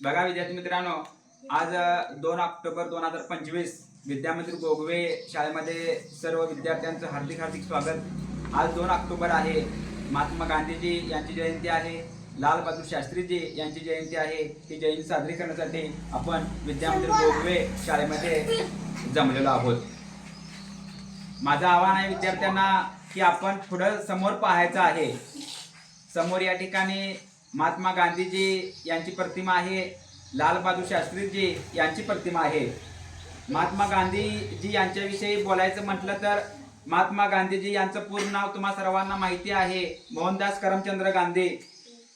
बघा विद्यार्थी मित्रांनो आज दोन ऑक्टोबर दोन हजार पंचवीस विद्यामंदिर गोगवे शाळेमध्ये सर्व विद्यार्थ्यांचं हार्दिक हार्दिक स्वागत. आज दोन ऑक्टोबर आहे. महात्मा गांधीजी यांची जयंती आहे. लाल बहादूर शास्त्रीजी यांची जयंती आहे. ही जयंती साजरी करण्यासाठी आपण विद्यामंदिर गोगवे शाळेमध्ये जमलेलो आहोत. माझं आव्हान आहे विद्यार्थ्यांना की आपण थोडं समोर पाहायचं आहे. समोर या ठिकाणी महात्मा गांधीजी यांची प्रतिमा आहे लालबहादूर शास्त्रीजी यांची प्रतिमा आहे. महात्मा गांधीजी यांच्याविषयी बोलायचं म्हटलं तर महात्मा गांधीजी यांचं पूर्ण नाव तुम्हा सर्वांना माहिती आहे मोहनदास करमचंद्र गांधी.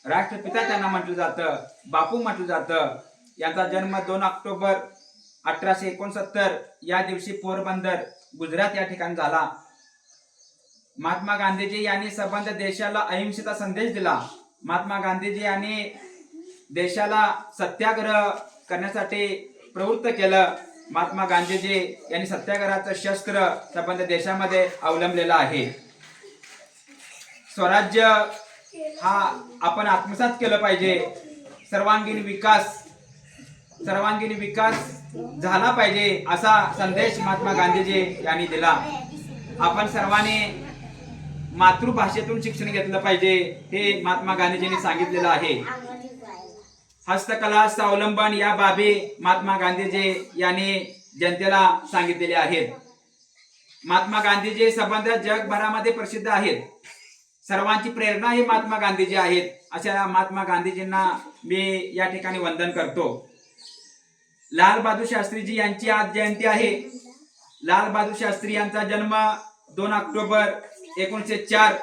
राष्ट्रपिता त्यांना म्हटलं जातं बापू म्हटलं जातं. यांचा जन्म दोन ऑक्टोबर अठराशे एकोणसत्तर या दिवशी पोरबंदर गुजरात या ठिकाणी झाला. महात्मा गांधीजी यांनी संबंध देशाला अहिंसेचा संदेश दिला. महात्मा गांधीजी यांनी देशाला सत्याग्रह करण्यासाठी प्रवृत्त केलं. महात्मा गांधीजी यांनी सत्याग्रहाचं शस्त्र संबंध देशामध्ये अवलंबलेलं आहे. स्वराज्य हा आपण आत्मसात केलं पाहिजे. सर्वांगीण विकास सर्वांगीण विकास झाला पाहिजे असा संदेश महात्मा गांधीजी यांनी दिला. आपण सर्वांनी मातृभाषेतून शिक्षण घेतलं पाहिजे हे महात्मा गांधीजींनी सांगितलेलं आहे. हस्तकला स्वावलंबन या बाबी महात्मा गांधीजी यांनी जनतेला सांगितलेले आहेत. महात्मा गांधीजी संबंध जगभरामध्ये प्रसिद्ध आहेत. सर्वांची प्रेरणा ही महात्मा गांधीजी आहेत अशा महात्मा गांधीजींना मी या ठिकाणी वंदन करतो. लाल बहादूर शास्त्रीजी यांची आज जयंती आहे. लाल बहादूर शास्त्री यांचा जन्म दोन ऑक्टोबर एकोणीसशे चार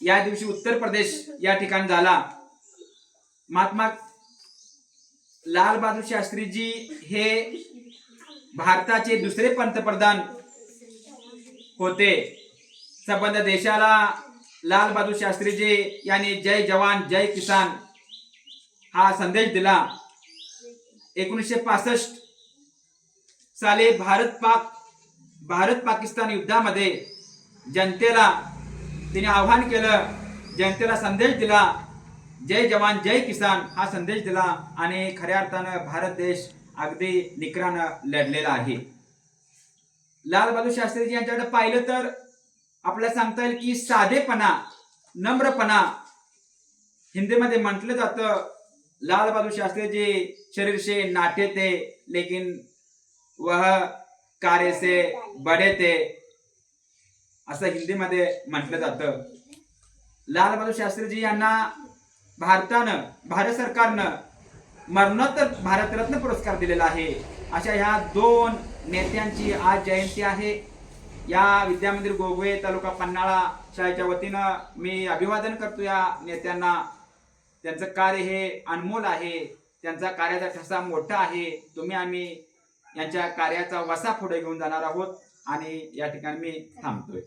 या दिवशी उत्तर प्रदेश या ठिकाणी झाला. महात्मा लाल बहादूर शास्त्रीजी हे भारताचे दुसरे पंतप्रधान होते. संबंध देशाला लाल बहादूर शास्त्रीजी यांनी जय जवान जय किसान हा संदेश दिला. एकोणीसशे पासष्ट साली भारत पाक भारत पाकिस्तान युद्धामध्ये जनतेला तिने आव्हान केलं जनतेला संदेश दिला जय जवान जय किसान हा संदेश दिला आणि खऱ्या अर्थानं भारत देश अगदी निकरानं लढलेला आहे. लाल बहादूर शास्त्रीजी यांच्याकडे पाहिलं तर आपल्याला सांगता येईल की साधेपणा नम्रपणा हिंदीमध्ये म्हटलं जातं. लाल बहादूर शास्त्री शरीर से नाटे ते लेकिन वह कार्य से बडे ते असं हिंदीमध्ये म्हटलं जातं. लाल बहादूर शास्त्रीजी यांना भारतानं भारत सरकारनं मरणोत्तर भारतरत्न पुरस्कार दिलेला आहे. अशा ह्या दोन नेत्यांची आज जयंती आहे. या विद्यामंदिर गोगवे तालुका पन्हाळा शाळेच्या वतीनं मी अभिवादन करतो या नेत्यांना. त्यांचं कार्य हे अनमोल आहे. त्यांचा कार्याचा ठसा मोठा आहे. तुम्ही आम्ही यांच्या कार्याचा वसा पुढे घेऊन जाणार आहोत आणि या ठिकाणी मी थांबतोय.